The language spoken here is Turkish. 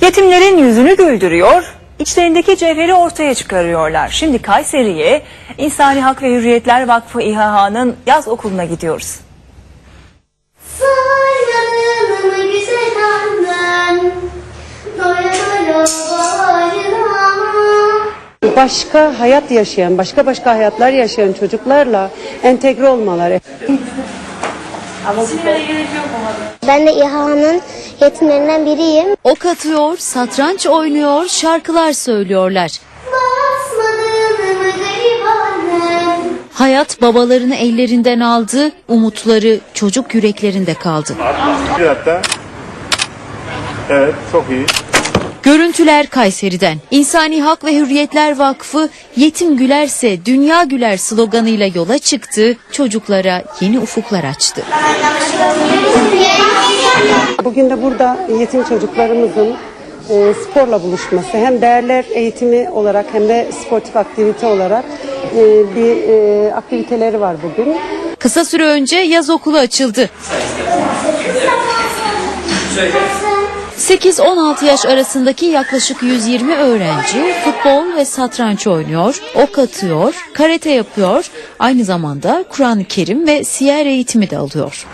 Yetimlerin yüzünü güldürüyor, içlerindeki cevheri ortaya çıkarıyorlar. Şimdi Kayseri'ye İnsani Hak ve Hürriyetler Vakfı İHH'nın yaz okuluna gidiyoruz. Başka hayat yaşayan, başka başka hayatlar yaşayan çocuklarla entegre olmaları. Ben de İHA'nın yetimlerinden biriyim. Ok atıyor, satranç oynuyor, şarkılar söylüyorlar. Hayat babalarını ellerinden aldı, umutları çocuk yüreklerinde kaldı. Bir hatta. Evet çok iyi. Görüntüler Kayseri'den. İnsani Hak ve Hürriyetler Vakfı yetim gülerse dünya güler sloganıyla yola çıktı, çocuklara yeni ufuklar açtı. Bugün de burada yetim çocuklarımızın e, sporla buluşması hem değerler eğitimi olarak hem de sportif aktivite olarak e, bir e, aktiviteleri var bugün. Kısa süre önce yaz okulu açıldı. 8-16 yaş arasındaki yaklaşık 120 öğrenci futbol ve satranç oynuyor, ok atıyor, karate yapıyor, aynı zamanda Kur'an-ı Kerim ve siyer eğitimi de alıyor.